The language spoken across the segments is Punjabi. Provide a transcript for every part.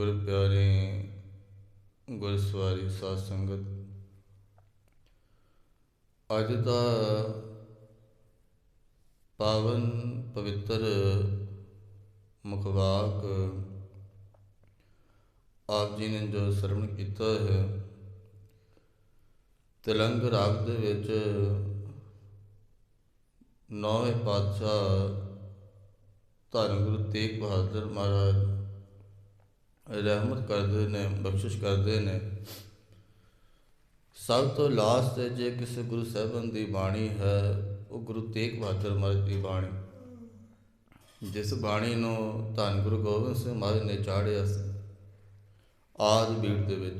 ਗੁਰ ਪਿਆਰੇ, ਗੁਰ ਸਵਾਰੀ ਸਾਧ ਸੰਗਤ, ਅੱਜ ਦਾ ਪਾਵਨ ਪਵਿੱਤਰ ਮੁਖਵਾਕ ਆਪ ਜੀ ਨੇ ਜੋ ਸਰਵਣ ਕੀਤਾ ਹੈ, ਤਿਲੰਗ ਰਾਗ ਦੇ ਵਿੱਚ ਨੌਵੇਂ ਪਾਤਸ਼ਾਹ ਧੰਨ ਗੁਰੂ ਤੇਗ ਬਹਾਦਰ ਮਹਾਰਾਜ ਰਹਿਮਤ ਕਰਦੇ ਨੇ, ਬਖਸ਼ਿਸ਼ ਕਰਦੇ ਨੇ। ਸਭ ਤੋਂ ਲਾਸਟ ਤੇ ਜੇ ਕਿਸੇ ਗੁਰੂ ਸਾਹਿਬਾਨ ਦੀ ਬਾਣੀ ਹੈ, ਉਹ ਗੁਰੂ ਤੇਗ ਬਹਾਦਰ ਮਹਾਰਾਜ ਦੀ ਬਾਣੀ। ਜਿਸ ਬਾਣੀ ਨੂੰ ਧੰਨ ਗੁਰੂ ਗੋਬਿੰਦ ਸਿੰਘ ਮਹਾਰਾਜ ਨੇ ਚਾੜਿਆ ਸੀ, ਆਦ ਬੀੜ ਦੇ ਵਿੱਚ।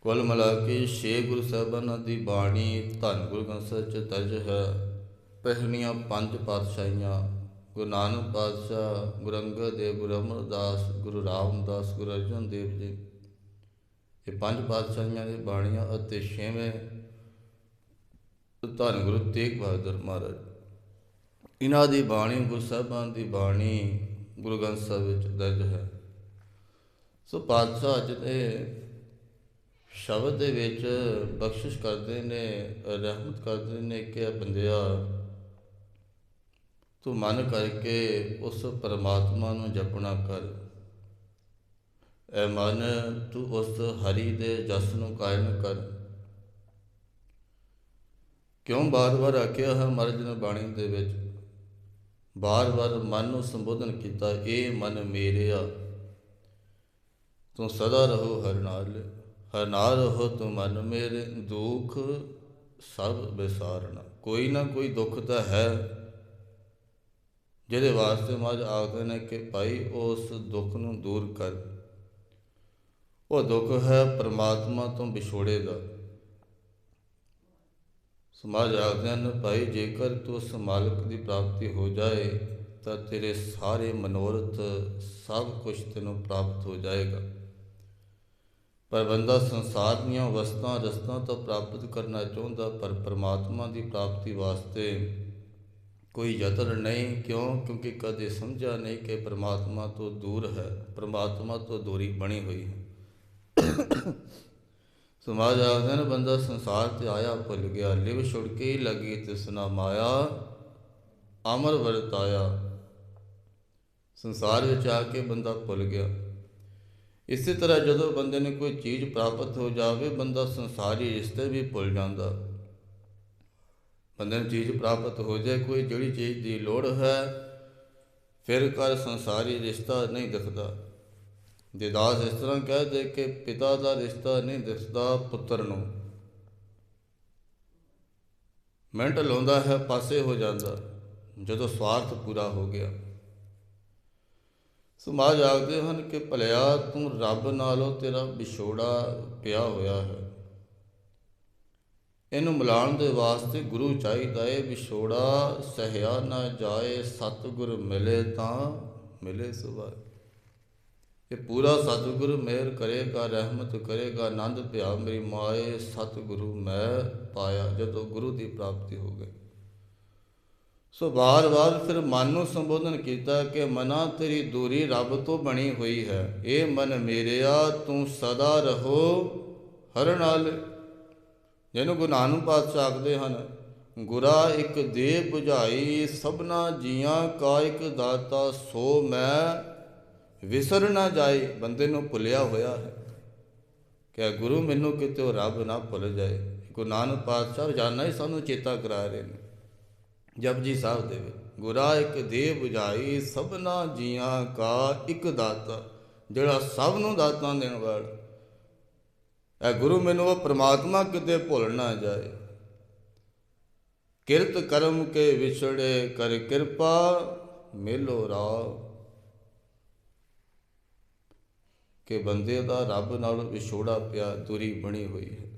ਕੁੱਲ ਮਿਲਾ ਕੇ ਛੇ ਗੁਰੂ ਸਾਹਿਬਾਨਾਂ ਦੀ ਬਾਣੀ ਧੰਨ ਗੁਰੂ ਗ੍ਰੰਥ ਸਾਹਿਬ ਚ ਦਰਜ ਹੈ। ਪਹਿਲੀਆਂ ਪੰਜ ਪਾਤਸ਼ਾਹੀਆਂ ਗੁਰੂ ਨਾਨਕ ਪਾਤਸ਼ਾਹ, ਗੁਰੂ ਅੰਗਦ ਦੇਵ, ਗੁਰੂ ਅਮਰਦਾਸ, ਗੁਰੂ ਰਾਮਦਾਸ, ਗੁਰੂ ਅਰਜਨ ਦੇਵ ਜੀ। ਇਹ ਪੰਜ ਪਾਤਸ਼ਾਹੀਆਂ ਦੀ ਬਾਣੀਆਂ ਅਤੇ ਛੇਵੇਂ ਧੰਨ ਗੁਰੂ ਤੇਗ ਬਹਾਦਰ ਮਹਾਰਾਜ। ਇਹਨਾਂ ਦੀ ਬਾਣੀ ਗੁਰੂ ਸਾਹਿਬਾਨ ਦੀ ਬਾਣੀ ਗੁਰੂ ਗ੍ਰੰਥ ਸਾਹਿਬ ਵਿੱਚ ਦਰਜ ਹੈ। ਸੋ ਪਾਤਸ਼ਾਹ ਅੱਜ ਦੇ ਸ਼ਬਦ ਦੇ ਵਿੱਚ ਬਖਸ਼ਿਸ਼ ਕਰਦੇ ਨੇ, ਰਹਿਮਤ ਕਰਦੇ ਨੇ ਕਿ ਬੰਦਿਆ ਤੂੰ ਮਨ ਕਰਕੇ ਉਸ ਪਰਮਾਤਮਾ ਨੂੰ ਜਪਣਾ ਕਰ। ਐ ਮਨ ਤੂੰ ਉਸ ਹਰੀ ਦੇ ਜਸ ਨੂੰ ਕਾਇਮ ਕਰ। ਕਿਉਂ ਬਾਰ-ਬਾਰ ਆਖਿਆ ਹੈ ਮਰਜ ਨੇ ਬਾਣੀ ਦੇ ਵਿੱਚ? ਬਾਰ-ਬਾਰ ਮਨ ਨੂੰ ਸੰਬੋਧਨ ਕੀਤਾ ਇਹ ਮਨ ਮੇਰਿਆ ਤੂੰ ਸਦਾ ਰਹੋ ਹਰ ਨਾਲ। ਹਰ ਨਾਲ ਰਹੋ ਤੂੰ ਮਨ ਮੇਰੇ। ਦੁੱਖ ਸਭ ਵਿਸਾਰਣਾ ਕੋਈ ਨਾ ਕੋਈ ਦੁੱਖ ਤਾਂ ਹੈ। ਜਿਹਦੇ ਵਾਸਤੇ ਮਜ ਆਖਦੇ ਨੇ ਕਿ ਭਾਈ ਉਸ ਦੁੱਖ ਨੂੰ ਦੂਰ ਕਰ। ਉਹ ਦੁੱਖ ਹੈ ਪ੍ਰਮਾਤਮਾ ਤੋਂ ਵਿਛੋੜੇ ਦਾ। ਸਮਾਜ ਆਖਦੇ ਹਨ, ਭਾਈ ਜੇਕਰ ਤੂੰ ਉਸ ਮਾਲਕ ਦੀ ਪ੍ਰਾਪਤੀ ਹੋ ਜਾਏ, ਤਾਂ ਤੇਰੇ ਸਾਰੇ ਮਨੋਰਥ ਸਭ ਕੁਝ ਤੈਨੂੰ ਪ੍ਰਾਪਤ ਹੋ ਜਾਏਗਾ। ਪਰ ਬੰਦਾ ਸੰਸਾਰ ਦੀਆਂ ਵਸਤਾਂ ਰਸਤਾਂ ਤਾਂ ਪ੍ਰਾਪਤ ਕਰਨਾ ਚਾਹੁੰਦਾ, ਪਰ ਪਰਮਾਤਮਾ ਦੀ ਪ੍ਰਾਪਤੀ ਵਾਸਤੇ ਕੋਈ ਯਤਨ ਨਹੀਂ, ਕਿਉਂ? ਕਿਉਂਕਿ ਕਦੇ ਸਮਝਿਆ ਨਹੀਂ ਕਿ ਪਰਮਾਤਮਾ ਤੋਂ ਦੂਰ ਹੈ। ਪਰਮਾਤਮਾ ਤੋਂ ਦੂਰੀ ਬਣੀ ਹੋਈ ਹੈ। ਸਮਾਜ ਆਖਦੇ ਨੇ ਬੰਦਾ ਸੰਸਾਰ ਤੇ ਆਇਆ ਭੁੱਲ ਗਿਆ। ਲਿਵ ਛੁੜ ਕੇ ਲੱਗੀ ਤਿਸਨਾ ਮਾਇਆ, ਅਮਰ ਵਰਤਾਇਆ ਸੰਸਾਰ ਵਿੱਚ ਆ ਕੇ ਬੰਦਾ ਭੁੱਲ ਗਿਆ। ਇਸੇ ਤਰ੍ਹਾਂ ਜਦੋਂ ਬੰਦੇ ਨੂੰ ਕੋਈ ਚੀਜ਼ ਪ੍ਰਾਪਤ ਹੋ ਜਾਵੇ, ਬੰਦਾ ਸੰਸਾਰੀ ਰਿਸ਼ਤੇ ਵੀ ਭੁੱਲ ਜਾਂਦਾ। ਬੰਦੇ ਨੂੰ ਚੀਜ਼ ਪ੍ਰਾਪਤ ਹੋ ਜਾਏ, ਕੋਈ ਜਿਹੜੀ ਚੀਜ਼ ਦੀ ਲੋੜ ਹੈ, ਫਿਰ ਕਰ ਸੰਸਾਰੀ ਰਿਸ਼ਤਾ ਨਹੀਂ ਦਿਖਦਾ। ਦਿਦਾਸ ਇਸ ਤਰ੍ਹਾਂ ਕਹਿ ਦੇ ਕਿ ਪਿਤਾ ਦਾ ਰਿਸ਼ਤਾ ਨਹੀਂ ਦਿਸਦਾ ਪੁੱਤਰ ਨੂੰ। ਮਿੰਟ ਲਾਉਂਦਾ ਹੈ, ਪਾਸੇ ਹੋ ਜਾਂਦਾ, ਜਦੋਂ ਸਵਾਰਥ ਪੂਰਾ ਹੋ ਗਿਆ। ਸਮਾਜ ਆਖਦੇ ਹਨ ਕਿ ਭਲਿਆ ਤੂੰ ਰੱਬ ਨਾਲੋਂ ਤੇਰਾ ਵਿਛੋੜਾ ਪਿਆ ਹੋਇਆ ਹੈ। ਇਹਨੂੰ ਮਿਲਾਉਣ ਦੇ ਵਾਸਤੇ ਗੁਰੂ ਚਾਹੀਦਾ ਏ ਵਿਛੋੜਾ ਸਹਿਆ ਨਾ ਜਾਏ, ਸਤਿਗੁਰ ਮਿਲੇ ਤਾਂ ਮਿਲੇ ਸੁਭਾ ਇਹ ਪੂਰਾ ਸਤਿਗੁਰ ਮਿਹਰ ਕਰੇਗਾ, ਰਹਿਮਤ ਕਰੇਗਾ, ਆਨੰਦ ਪਿਆ ਮੇਰੀ ਮਾਏ, ਸਤਿਗੁਰੂ ਮੈਂ ਪਾਇਆ ਜਦੋਂ ਗੁਰੂ ਦੀ ਪ੍ਰਾਪਤੀ ਹੋ ਗਈ। ਸੋ ਬਾਰ-ਬਾਰ ਫਿਰ ਮਨ ਨੂੰ ਸੰਬੋਧਨ ਕੀਤਾ ਕਿ ਮਨਾ ਤੇਰੀ ਦੂਰੀ ਰੱਬ ਤੋਂ ਬਣੀ ਹੋਈ ਹੈ। ਇਹ ਮਨ ਮੇਰਿਆ, ਤੂੰ ਸਦਾ ਰਹੋ ਹਰ ਨਾਲ ਜਿਹਨੂੰ ਗੁਰੂ ਨਾਨਕ ਪਾਤਸ਼ਾਹ ਆਖਦੇ ਹਨ, ਗੁਰਾ ਇੱਕ ਦੇ 부ਝਾਈ ਸਭਨਾ ਜੀਆਂ ਕਾ ਇੱਕ ਦਾਤਾ, ਸੋ ਮੈਂ ਵਿਸਰ ਨਾ ਜਾਏ, ਬੰਦੇ ਨੂੰ ਭੁੱਲਿਆ ਹੋਇਆ ਹੈ। ਕਿ ਗੁਰੂ ਮੈਨੂੰ ਕਿਤੇ ਰੱਬ ਨਾ ਭੁੱਲ ਜਾਏ? ਗੁਰੂ ਨਾਨਕ ਪਾਤਸ਼ਾਹ ਜਾਨਾ ਹੀ ਸਾਨੂੰ ਚੇਤਾ ਕਰਾ ਰਹੇ ਨੇ। ਜਪਜੀ ਸਾਹਿਬ ਦੇ ਵਿੱਚ, ਗੁਰਾ ਇੱਕ ਦੇ 부ਝਾਈ ਸਭਨਾ ਜੀਆਂ ਕਾ ਇੱਕ ਦਾਤਾ, ਜਿਹੜਾ ਸਭ ਨੂੰ ਦਾਤਾਂ ਦੇਣ ਵਾਲਾ ਇਹ ਗੁਰੂ ਮੈਨੂੰ ਉਹ ਪ੍ਰਮਾਤਮਾ ਕਿਤੇ ਭੁੱਲ ਨਾ ਜਾਏ। ਕਿਰਤ ਕਰਮ ਕੇ ਵਿਛੜੇ ਕਰ ਕਿਰਪਾ ਮੇਲੋ ਰਾਵ। ਕਿ ਬੰਦੇ ਦਾ ਰੱਬ ਨਾਲ ਵਿਛੋੜਾ ਪਿਆ ਦੂਰੀ ਬਣੀ ਹੋਈ ਹੈ।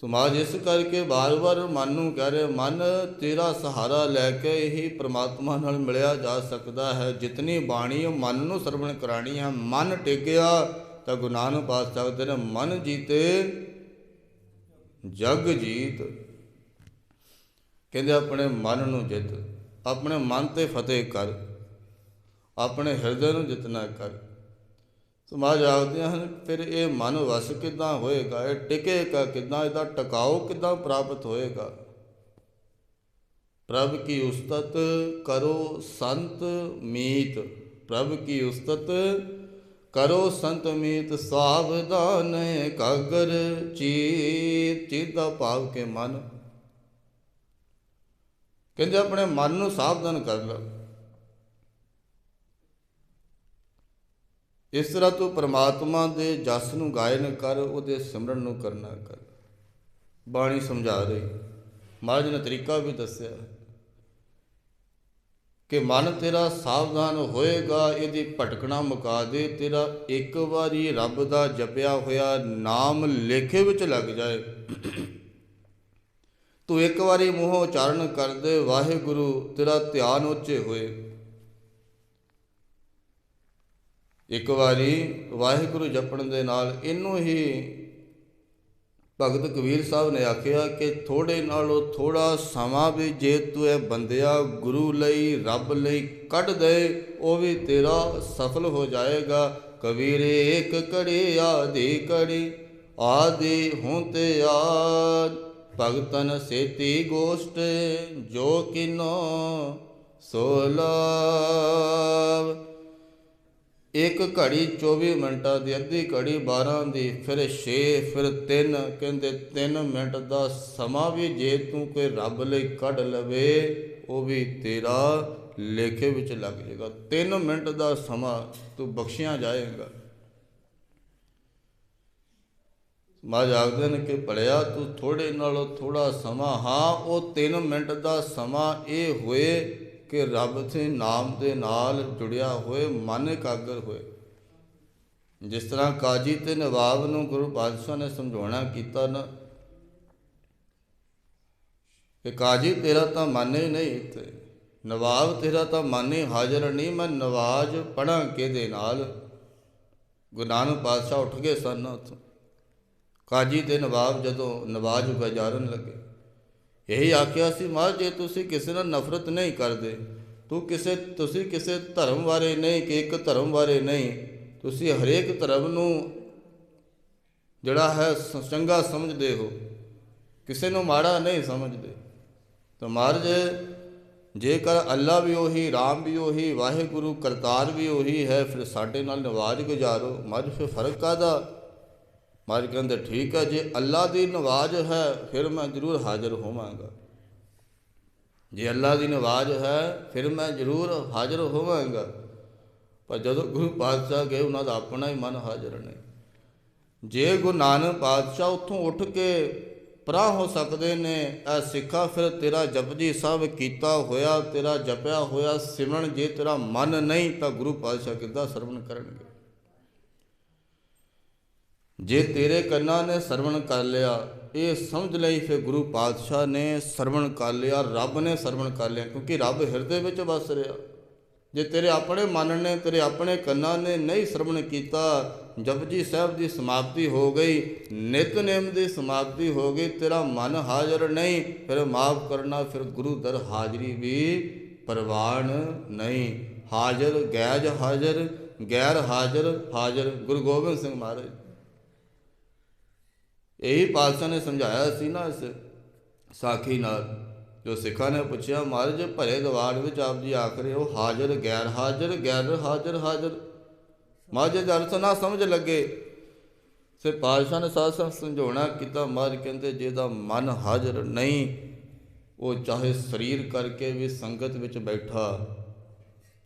ਸਮਾਜ ਇਸ ਕਰਕੇ ਬਾਰ-ਬਾਰ ਮਨ ਨੂੰ ਕਹਿ ਰਿਹਾ, ਮਨ, ਤੇਰਾ ਸਹਾਰਾ ਲੈ ਕੇ ਹੀ ਪ੍ਰਮਾਤਮਾ ਨਾਲ ਮਿਲਿਆ ਜਾ ਸਕਦਾ ਹੈ। ਜਿਤਨੀ ਬਾਣੀ ਮਨ ਨੂੰ ਸਰਵਣ ਕਰਾਣੀ ਹੈ, ਮਨ ਟਿਕਿਆ ਤਾਂ ਗੁਰੂ ਨਾਨਕ ਪਾਤਸ਼ਾਹ ਕਹਿੰਦੇ ਨੇ ਮਨ ਜੀਤੇ, ਜਗ ਜੀਤ। ਕਹਿੰਦੇ ਆਪਣੇ ਮਨ ਨੂੰ ਜਿੱਤ, ਆਪਣੇ ਮਨ ਤੇ ਫਤਿਹ ਕਰ, ਆਪਣੇ ਹਿਰਦੇ ਨੂੰ ਜਿਤਨਾ ਕਰ। ਸਮਾਜ ਆਖਦੇ ਹਨ, ਫਿਰ ਇਹ ਮਨ ਵਸ ਕਿਦਾਂ ਹੋਏਗਾ? ਇਹ ਟਿਕੇਗਾ ਕਿਦਾਂ? ਇਹਦਾ ਟਿਕਾਓ ਕਿਦਾਂ ਪ੍ਰਾਪਤ ਹੋਏਗਾ? ਪ੍ਰਭ ਕੀ ਉਸਤਤ ਕਰੋ ਸੰਤ ਮੀਤ, ਪ੍ਰਭ ਕੀ ਉਸਤਤ ਕਰੋ ਸੰਤ ਮੀਤ ਸਾਵਧਾਨ ਕਾਗਰ ਚੀਤ ਚੀਤ ਦਾ ਭਾਵ ਕੇ ਮਨ। ਕਹਿੰਦੇ ਆਪਣੇ ਮਨ ਨੂੰ ਸਾਵਧਾਨ ਕਰ ਲਓ। ਇਸ ਤਰ੍ਹਾਂ ਤੂੰ ਪ੍ਰਮਾਤਮਾ ਦੇ ਜਸ ਨੂੰ ਗਾਇਨ ਕਰ, ਉਹਦੇ ਸਿਮਰਨ ਨੂੰ ਕਰਨਾ ਕਰ। ਬਾਣੀ ਸਮਝਾ ਰਹੀ। ਮਹਾਰਾਜ ਨੇ ਤਰੀਕਾ ਵੀ ਦੱਸਿਆ। ਕਿ ਮਨ ਤੇਰਾ ਸਾਵਧਾਨ ਹੋਏਗਾ, ਇਹਦੀ ਭਟਕਣਾ ਮੁਕਾ ਦੇ। ਤੇਰਾ ਇੱਕ ਵਾਰੀ ਰੱਬ ਦਾ ਜਪਿਆ ਹੋਇਆ ਨਾਮ ਲੇਖੇ ਵਿੱਚ ਲੱਗ ਜਾਏ। ਤੂੰ ਇੱਕ ਵਾਰੀ ਮੂੰਹੋਂ ਉਚਾਰਨ ਕਰ ਵਾਹਿਗੁਰੂ, ਤੇਰਾ ਧਿਆਨ ਉੱਚੇ ਹੋਏ। ਇੱਕ ਵਾਰੀ ਵਾਹਿਗੁਰੂ ਜਪਣ ਦੇ ਨਾਲ ਇਹਨੂੰ ਹੀ ਭਗਤ ਕਬੀਰ ਸਾਹਿਬ ਨੇ ਆਖਿਆ ਕਿ ਥੋੜੇ ਨਾਲੋਂ ਥੋੜਾ ਸਮਾਂ ਵੀ ਜੇ ਤੂੰ ਇਹ ਬੰਦਿਆ ਗੁਰੂ ਲਈ, ਰੱਬ ਲਈ ਕੱਢ ਦੇ, ਉਹ ਵੀ ਤੇਰਾ ਸਫਲ ਹੋ ਜਾਏਗਾ। ਕਬੀਰ ਇੱਕ ਕੜੀ ਆਦੀ ਕੜੀ ਆਦੀ ਹੁਣ ਤੇ ਆਦ। ਭਗਤਨ ਸੇਤੀ ਗੋਸ਼ਟ, ਜੋ ਕਿਨੋ ਸੋਲਾ ਇੱਕ ਘੜੀ 24 ਮਿੰਟਾਂ ਦੀ, ਅੱਧੀ ਘੜੀ 12 ਦੀ, ਫਿਰ 6 ਫਿਰ 3 ਕਹਿੰਦੇ 3 ਮਿੰਟ ਦਾ ਸਮਾਂ ਵੀ ਜੇ ਤੂੰ ਕੋਈ ਰੱਬ ਲਈ ਕੱਢ ਲਵੇ, ਉਹ ਵੀ ਤੇਰਾ ਲੇਖੇ ਵਿੱਚ ਲੱਗ ਜਾਏਗਾ। 3 ਮਿੰਟ ਦਾ ਸਮਾਂ ਤੂੰ ਬਖਸ਼ਿਆ ਜਾਏਗਾ। ਮਾਜ ਆਖਦੇ ਨੇ ਕਿ ਭਲਿਆ ਤੂੰ ਥੋੜੇ ਨਾਲੋਂ ਥੋੜਾ ਸਮਾਂ, ਹਾਂ, ਉਹ 3 ਮਿੰਟ ਦਾ ਸਮਾਂ ਇਹ ਹੋਏ ਕਿ ਰੱਬ ਦੇ ਨਾਮ ਦੇ ਨਾਲ ਜੁੜਿਆ ਹੋਏ, ਮਨ ਇਕਾਗਰ ਹੋਏ। ਜਿਸ ਤਰ੍ਹਾਂ ਕਾਜੀ ਤੇ ਨਵਾਬ ਨੂੰ ਗੁਰੂ ਪਾਤਸ਼ਾਹ ਨੇ ਸਮਝਾਉਣਾ ਕੀਤਾ ਨਾ, ਕਿ ਕਾਜੀ ਤੇਰਾ ਤਾਂ ਮਨ ਹੀ ਨਹੀਂ ਇੱਥੇ ਨਵਾਬ ਤੇਰਾ ਤਾਂ ਮਨ ਹੀ ਹਾਜ਼ਰ ਨਹੀਂ, ਮੈਂ ਨਵਾਜ਼ ਪੜਾਂ ਕਿਹਦੇ ਨਾਲ? ਗੁਰੂ ਨਾਨਕ ਪਾਤਸ਼ਾਹ ਉੱਠ ਗਏ ਸਨ ਉੱਥੋਂ। ਕਾਜੀ ਤੇ ਨਵਾਬ ਜਦੋਂ ਨਵਾਜ਼ ਗੁਜ਼ਾਰਨ ਲੱਗੇ। ਇਹੀ ਆਖਿਆ ਸੀ ਮਹਾਰਾਜ ਜੇ ਤੁਸੀਂ ਕਿਸੇ ਨਾਲ ਨਫ਼ਰਤ ਨਹੀਂ ਕਰਦੇ ਤੂੰ ਕਿਸੇ ਤੁਸੀਂ ਕਿਸੇ ਧਰਮ ਬਾਰੇ ਨਹੀਂ ਕਿ ਇੱਕ ਧਰਮ ਬਾਰੇ ਨਹੀਂ ਤੁਸੀਂ ਹਰੇਕ ਧਰਮ ਨੂੰ ਜਿਹੜਾ ਹੈ ਚੰਗਾ ਸਮਝਦੇ ਹੋ ਕਿਸੇ ਨੂੰ ਮਾੜਾ ਨਹੀਂ ਸਮਝਦੇ ਤਾਂ ਮਹਾਰਾਜ ਜੇਕਰ ਅੱਲਾ ਵੀ ਉਹੀ ਰਾਮ ਵੀ ਉਹੀ ਵਾਹਿਗੁਰੂ ਕਰਤਾਰ ਵੀ ਉਹੀ ਹੈ ਫਿਰ ਸਾਡੇ ਨਾਲ ਨਵਾਜ਼ ਗੁਜ਼ਾਰੋ ਮਹਾਰਾਜ ਫਿਰ ਫ਼ਰਕ ਕਾਦਾ ਮਹਾਰਾਜ ਕਹਿੰਦੇ, ਠੀਕ ਹੈ, ਜੇ ਅੱਲਾ ਦੀ ਨਵਾਜ਼ ਹੈ, ਫਿਰ ਮੈਂ ਜ਼ਰੂਰ ਹਾਜ਼ਰ ਹੋਵਾਂਗਾ। ਜੇ ਅੱਲਾ ਦੀ ਨਵਾਜ਼ ਹੈ, ਫਿਰ ਮੈਂ ਜ਼ਰੂਰ ਹਾਜ਼ਰ ਹੋਵਾਂਗਾ। ਪਰ ਜਦੋਂ ਗੁਰੂ ਪਾਤਸ਼ਾਹ ਗਏ, ਉਹਨਾਂ ਦਾ ਆਪਣਾ ਹੀ ਮਨ ਹਾਜ਼ਰ ਨਹੀਂ। ਜੇ ਗੁਰੂ ਨਾਨਕ ਪਾਤਸ਼ਾਹ ਉੱਥੋਂ ਉੱਠ ਕੇ ਪਰਾਂ ਹੋ ਸਕਦੇ ਨੇ ਇਹ ਸਿੱਖਾ, ਫਿਰ ਤੇਰਾ ਜਪਜੀ ਸਾਹਿਬ ਕੀਤਾ ਹੋਇਆ, ਤੇਰਾ ਜਪਿਆ ਹੋਇਆ ਸਿਮਰਨ, ਜੇ ਤੇਰਾ ਮਨ ਨਹੀਂ, ਤਾਂ ਗੁਰੂ ਪਾਤਸ਼ਾਹ ਕਿੱਦਾਂ ਸਰਵਣ ਕਰਨਗੇ? ਜੇ ਤੇਰੇ ਕੰਨਾਂ ਨੇ ਸਰਵਣ ਕਰ ਲਿਆ, ਇਹ ਸਮਝ ਲਈ ਫਿਰ ਗੁਰੂ ਪਾਤਸ਼ਾਹ ਨੇ ਸਰਵਣ ਕਰ ਲਿਆ, ਰੱਬ ਨੇ ਸਰਵਣ ਕਰ ਲਿਆ, ਕਿਉਂਕਿ ਰੱਬ ਹਿਰਦੇ ਵਿੱਚ ਵਸ ਰਿਹਾ। ਜੇ ਤੇਰੇ ਆਪਣੇ ਮਨ ਨੇ, ਤੇਰੇ ਆਪਣੇ ਕੰਨਾਂ ਨੇ ਨਹੀਂ ਸਰਵਣ ਕੀਤਾ, ਜਪਜੀ ਸਾਹਿਬ ਦੀ ਸਮਾਪਤੀ ਹੋ ਗਈ ਨਿਤਨੇਮ ਦੀ ਸਮਾਪਤੀ ਹੋ ਗਈ, ਤੇਰਾ ਮਨ ਹਾਜ਼ਰ ਨਹੀਂ, ਫਿਰ ਮਾਫ ਕਰਨਾ, ਫਿਰ ਗੁਰੂ ਦਰ ਹਾਜ਼ਰੀ ਵੀ ਪ੍ਰਵਾਨ ਨਹੀਂ। ਹਾਜ਼ਰ ਗੈਜ ਹਾਜ਼ਰ, ਗੈਰ ਹਾਜ਼ਰ ਹਾਜ਼ਰ, ਗੁਰੂ ਗੋਬਿੰਦ ਸਿੰਘ ਮਹਾਰਾਜ। ਇਹੀ ਪਾਤਸ਼ਾਹ ਨੇ ਸਮਝਾਇਆ ਸੀ ਨਾ ਇਸ ਸਾਖੀ ਨਾਲ। ਜੋ ਸਿੱਖਾਂ ਨੇ ਪੁੱਛਿਆ, ਮਹਾਰਾਜ ਭਰੇ ਦਵਾਰ ਵਿੱਚ ਆਪ ਜੀ ਆਖ ਰਹੇ ਹੋ, ਹਾਜ਼ਰ, ਗੈਰ ਹਾਜ਼ਰ ਗੈਰ ਹਾਜ਼ਰ ਹਾਜ਼ਰ। ਮਹਾਰਾਜ ਦੇ ਅਰਥ ਨਾ ਸਮਝ ਲੱਗੇ ਸੇ ਪਾਤਸ਼ਾਹ ਨੇ ਸਾਥ ਸਾਥ ਸਮਝਾਉਣਾ ਕੀਤਾ। ਮਹਾਰਾਜ ਕਹਿੰਦੇ, ਜਿਹਦਾ ਮਨ ਹਾਜ਼ਰ ਨਹੀਂ, ਉਹ ਚਾਹੇ ਸਰੀਰ ਕਰਕੇ ਵੀ ਸੰਗਤ ਵਿੱਚ ਬੈਠਾ।